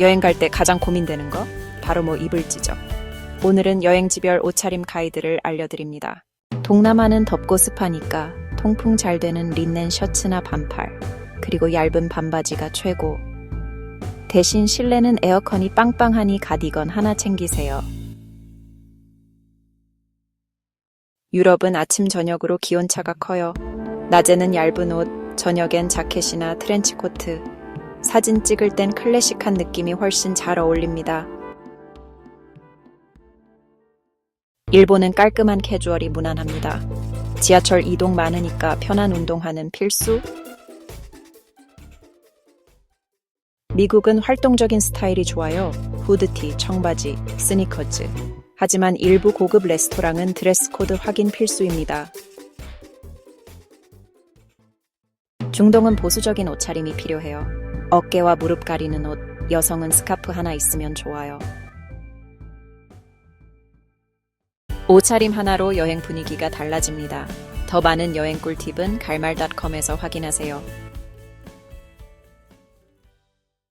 여행 갈 때 가장 고민되는 거? 바로 뭐 입을 지죠. 오늘은 여행지별 옷차림 가이드를 알려드립니다. 동남아는 덥고 습하니까 통풍 잘 되는 린넨 셔츠나 반팔, 그리고 얇은 반바지가 최고. 대신 실내는 에어컨이 빵빵하니 가디건 하나 챙기세요. 유럽은 아침 저녁으로 기온차가 커요. 낮에는 얇은 옷, 저녁엔 자켓이나 트렌치코트. 사진 찍을 땐 클래식한 느낌이 훨씬 잘 어울립니다. 일본은 깔끔한 캐주얼이 무난합니다. 지하철 이동 많으니까 편한 운동화는 필수. 미국은 활동적인 스타일이 좋아요. 후드티, 청바지, 스니커즈. 하지만 일부 고급 레스토랑은 드레스 코드 확인 필수입니다. 중동은 보수적인 옷차림이 필요해요. 어깨와 무릎 가리는 옷, 여성은 스카프 하나 있으면 좋아요. 옷차림 하나로 여행 분위기가 달라집니다. 더 많은 여행 꿀팁은 갈말닷컴에서 확인하세요.